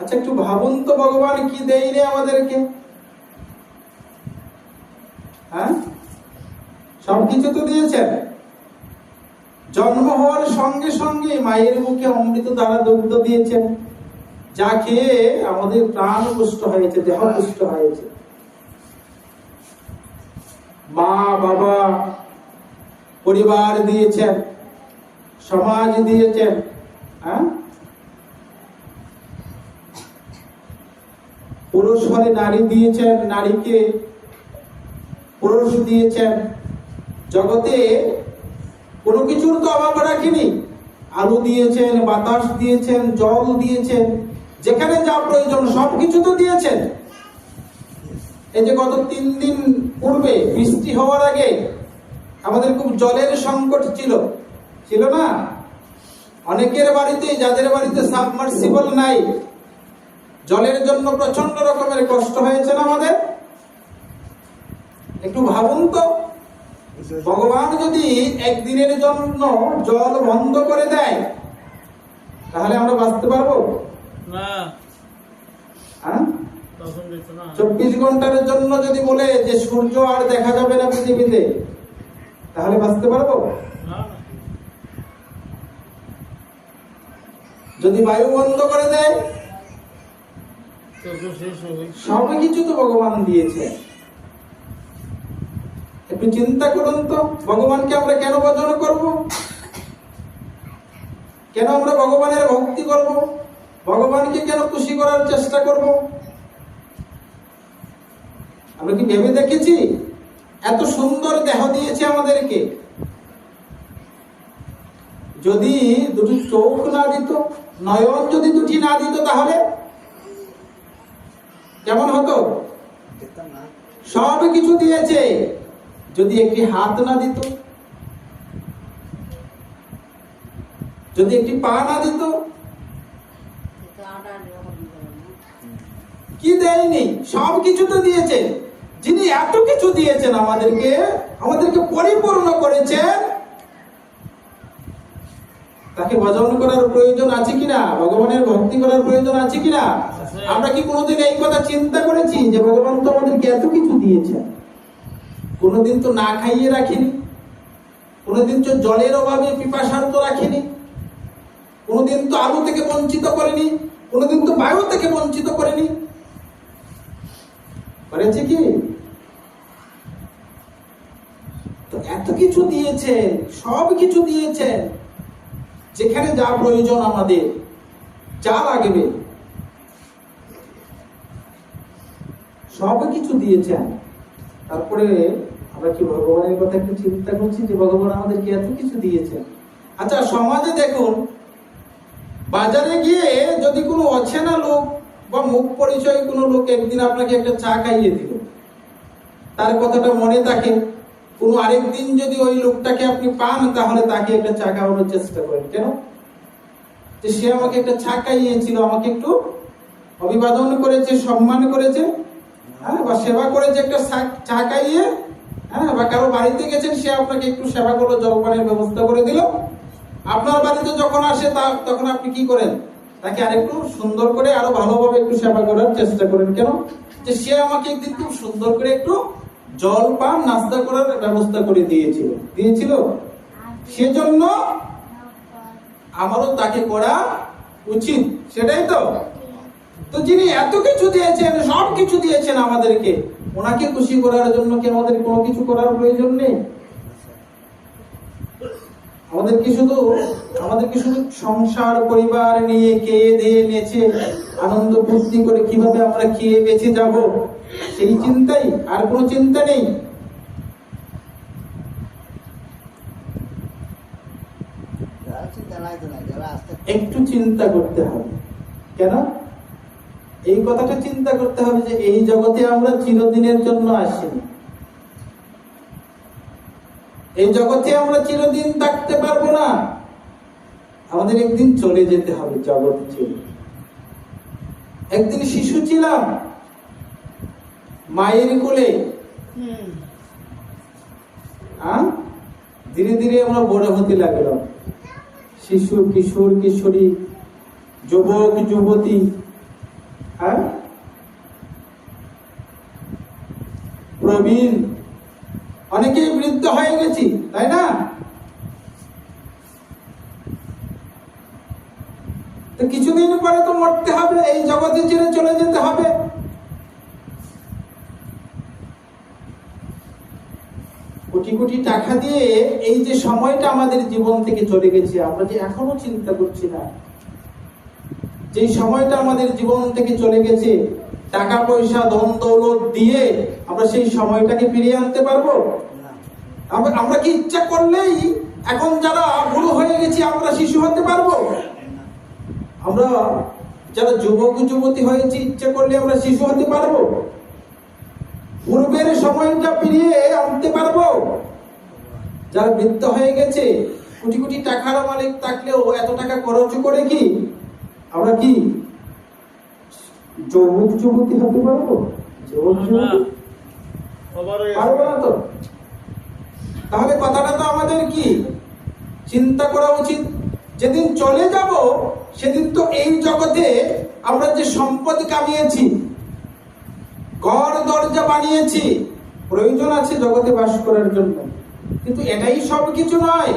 আচ্ছা একটু ভাবুন তো ভগবান, কি দেয় রে আমাদেরকে? হ্যাঁ? সবকিছু তো দিয়েছেন। জন্ম হওয়ার সঙ্গে সঙ্গে মায়ের মুখে অমৃত দ্বারা দুগ্ধ দিয়েছেন। যা খেয়ে আমাদের প্রাণ পুষ্ট হয়েছে, দেহ পুষ্ট হয়েছে। মা, বাবা, পরিবার দিয়েছেন, সমাজ দিয়েছেন হ্যাঁ? পুরুষ হলে নারী দিয়েছেন, নারীকে পুরুষ দিয়েছেন। জগতে কোনো কিছুর তো অভাব রাখিনি। আলু দিয়েছেন, বাতাস দিয়েছেন, জল দিয়েছেন, যেখানে যা প্রয়োজন সবকিছু তো দিয়েছেন। এই যে গত তিন দিন পূর্বে বৃষ্টি হওয়ার আগে আমাদের খুব জলের সংকট ছিল। ছিল না? অনেকের বাড়িতে, যাদের বাড়িতে সাবমার্সিবল নাই জলের জন্য প্রচণ্ড রকমের কষ্ট হয়েছে না আমাদের? একটু ভাবুন তো। ভগবান যদি একদিনের জন্য জল বন্ধ করে দেয় তাহলে আমরা বাঁচতে পারব? না। হ্যাঁ? চব্বিশ ঘণ্টার জন্য যদি বলে যে সূর্য আর দেখা যাবে না পৃথিবীতে তাহলে বাঁচতে পারব? যদি বায়ু বন্ধ করে দেয় তো তো ভগবান দিয়েছে। একটু চিন্তা করুন তো, ভগবানকে আমরা কেন ভজন করব? কেন আমরা ভগবানের ভক্তি করব? ভগবানকে কেন খুশি করার চেষ্টা করব? আমরা কি ভেবে দেখেছি? এত সুন্দর দেহ দিয়েছে আমাদেরকে। যদি দুটি চোখ না দিত, নয়ন যদি দুটি না দিত তাহলে কেমন হতো? সব কিছু দিয়েছে। যদি একটি হাত না দিত, যদি একটি পা না দিত, কি দেয়নি? সব কিছু তো দিয়েছে। যিনি এত কিছু দিয়েছেন আমাদেরকে আমাদেরকে পরিপূর্ণ করেছেন তাকে ভজন করার প্রয়োজন আছে কিনা? ভগবানের ভক্তি করার প্রয়োজন আছে কিনা? আমরা কি কোনোদিন এই কথা চিন্তা করেছি যে ভগবান তো আমাদেরকে এত কিছু দিয়েছেন? কোনোদিন তো না খাইয়ে রাখিনি। কোনোদিন তো জলের অভাবে পিপাসার্ত রাখিনি। কোনোদিন তো আলু থেকে বঞ্চিত করেনি। কোনোদিন তো বায়ু থেকে বঞ্চিত করেনি। করেছে কি? তো এত কিছু দিয়েছে সব কিছু দিয়েছে যেখানে যা প্রয়োজন আমাদের, যা লাগবে। সব কিছু দিয়েছেন। তারপরে আমরা কি ভগবানের কথা একটু চিন্তা করছি যে ভগবান আমাদেরকে এত কিছু দিয়েছেন? আচ্ছা সমাজে দেখুন, বাজারে গিয়ে যদি কোনো অচেনা লোক বা মুখ পরিচয় কোনো লোক একদিন আপনাকে একটা চা খাইয়ে দিল, তার কথাটা মনে থাকে কোনো আরেক দিন যদি ওই লোকটাকে আপনি পান, তাহলে তাকে একটা চা খাওয়ানোর চেষ্টা করেন। কেন? যে সে আমাকে একটা চা খাইয়েছিল, আমাকে একটু অভিবাদন করেছে, সম্মান করেছে হ্যাঁ বা সেবা করেছে একটা চা- চা খাইয়ে হ্যাঁ বা কারও বাড়িতে গেছেন, সে আপনাকে একটু সেবা করল, জলপানের ব্যবস্থা করে দিল। আপনার বাড়িতে যখন আসে, তা, তখন আপনি কি করেন? তাকে আরেকটু সুন্দর করে আরও ভালোভাবে একটু সেবা করার চেষ্টা করেন। কেন? যে সে আমাকে একদিন খুব সুন্দর করে একটু জল পান নাস্তা করার ব্যবস্থা করে দিয়েছিল। দিয়েছিল? সেজন্য আমারও তাকে করা উচিত। সেটাই তো? তো যিনি এত কিছু দিয়েছেন, সব কিছু দিয়েছেন আমাদেরকে, ওনাকে খুশি করার জন্য কি আমাদের কোনো কিছু করার প্রয়োজন নেই? আমাদের কি শুধু আমাদের কি শুধু সংসার, পরিবার নিয়ে খেয়ে দিয়ে নেচে, আনন্দ ফুর্তি করে কীভাবে আমরা খেয়ে বেঁচে যাব? সেই চিন্তাই আর কোনো চিন্তা নেই। একটু চিন্তা করতে হবে। কেন? এই কথাটা চিন্তা করতে হবে যে এই জগতে আমরা চিরদিনের জন্য আসিনি। এই জগতে আমরা চিরদিন থাকতে পারব না। আমাদের একদিন চলে যেতে হবে জগৎ ছেড়ে। একদিন শিশু ছিলাম। মায়ের কোলে? ধীরে ধীরে আমরা বড় হতে লাগলাম। শিশু কিশোর কিশোরী যুবক যুবতী হ্যাঁ প্রবীণ। অনেকেই বৃদ্ধ হয়ে গেছি তাই না? তো কিছুদিন পরে তো মরতে হবে এই জগতে ছেড়ে চলে যেতে হবে। কোটি কোটি টাকা দিয়ে এই যে সময়টা আমাদের জীবন থেকে চলে গেছে, আমরা যে এখনও চিন্তা করছি না। যে সময়টা আমাদের জীবন থেকে চলে গেছে, টাকা, পয়সা, ধন, দৌলত দিয়ে আমরা সেই সময়টাকে ফিরিয়ে আনতে পারব? আমরা কি ইচ্ছা করলেই এখন যারা বুড়ো হয়ে গেছি আমরা শিশু হতে পারব? আমরা যারা যুবক, যুবতী হয়েছি, ইচ্ছা করলে আমরা শিশু হতে পারব? পূর্বের সময়টা ফিরিয়ে আনতে পারব? যারা বৃত্ত হয়ে গেছে কোটি কোটি টাকার মালিক থাকলেও এত টাকা খরচ করে কি? আমরা কি যুবক যুবতী হতে পারব? যুবক পারব। না তো? তাহলে কথাটা তো আমাদের কি? চিন্তা করা উচিত। যেদিন চলে যাব সেদিন তো এই জগতে আমরা যে সম্পদ কামিয়েছি ঘর দরজা বানিয়েছি। প্রয়োজন আছে জগতে বাস করার জন্য। কিন্তু এটাই সব কিছু নয়।